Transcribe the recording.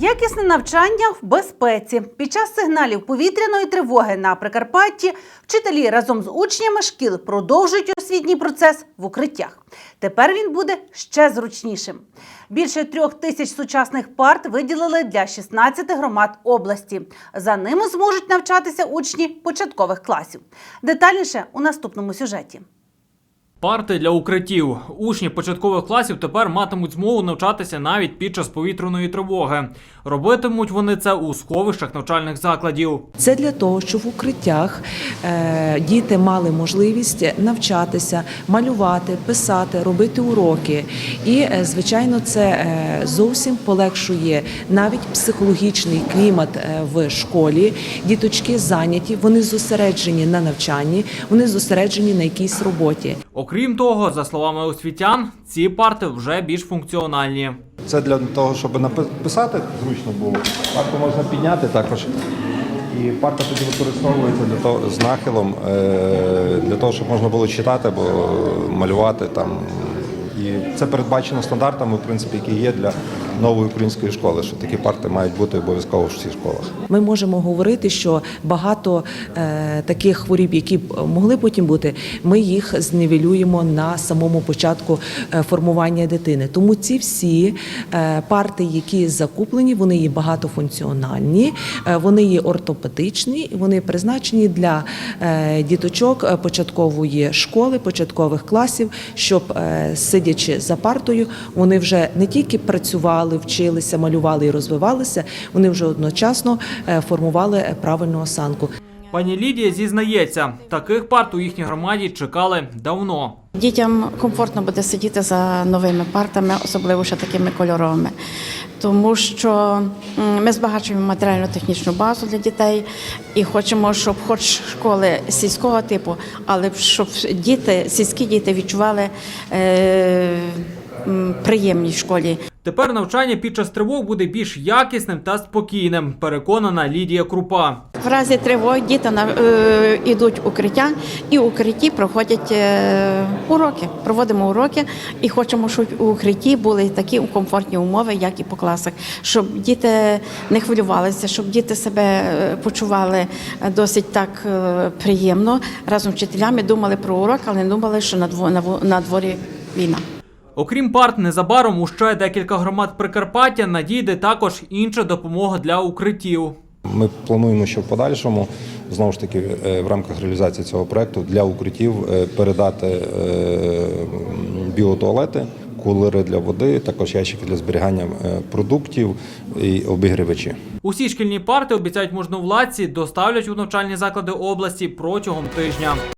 Якісне навчання в безпеці. Під час сигналів повітряної тривоги на Прикарпатті вчителі разом з учнями шкіл продовжують освітній процес в укриттях. Тепер він буде ще зручнішим. Більше трьох тисяч сучасних парт виділили для 16 громад області. За ними зможуть навчатися учні початкових класів. Детальніше у наступному сюжеті. Парти для укриттів. Учні початкових класів тепер матимуть змогу навчатися навіть під час повітряної тривоги. Робитимуть вони це у сховищах навчальних закладів. Це для того, щоб в укриттях е, діти мали можливість навчатися, малювати, писати, робити уроки. І, е, звичайно, це е, зовсім полегшує навіть психологічний клімат в школі. Діточки зайняті, вони зосереджені на навчанні, вони зосереджені на якійсь роботі. Окрім того, за словами освітян, ці парти вже більш функціональні. Це для того, щоб написати зручно було. Парту можна підняти також. І парта тоді використовується для того з нахилом, е, для того, щоб можна було читати або малювати там. І це передбачено стандартами, в принципі, які є для нової української школи, що такі парти мають бути обов'язково в всіх школах. Ми можемо говорити, що багато е, таких хворіб, які могли потім бути, ми їх зневелюємо на самому початку е, формування дитини. Тому ці всі е, парти, які закуплені, вони є багатофункціональні, е, вони є ортопедичні, вони призначені для е, діточок е, початкової школи, початкових класів, щоб е, сидячи за партою, вони вже не тільки працювали, вчилися, малювали і розвивалися, вони вже одночасно е, формували правильну осанку. Пані Лідія зізнається, таких парт у їхній громаді чекали давно. Дітям комфортно буде сидіти за новими партами, особливо ще такими кольоровими, тому що ми збагачуємо матеріально-технічну базу для дітей і хочемо, щоб хоч школи сільського типу, але щоб діти, сільські діти відчували е, приємність в школі. Тепер навчання під час тривог буде більш якісним та спокійним, переконана Лідія Крупа. В разі тривоги діти е, йдуть в укриття і укритті проходять е, уроки. Проводимо уроки і хочемо, щоб у укритті були такі комфортні умови, як і по класах, щоб діти не хвилювалися, щоб діти себе е, почували досить так приємно разом з вчителями. Думали про урок, але не думали, що на дворі війна. Окрім парт, незабаром у ще декілька громад Прикарпаття надійде також інша допомога для укриттів. Ми плануємо, що в подальшому знову ж таки е, в рамках реалізації цього проекту для укриттів е, передати е, біотуалети, кулери для води, також ящики для зберігання продуктів і обігрівачі. Усі шкільні парти обіцяють можновладці доставлять у навчальні заклади області протягом тижня.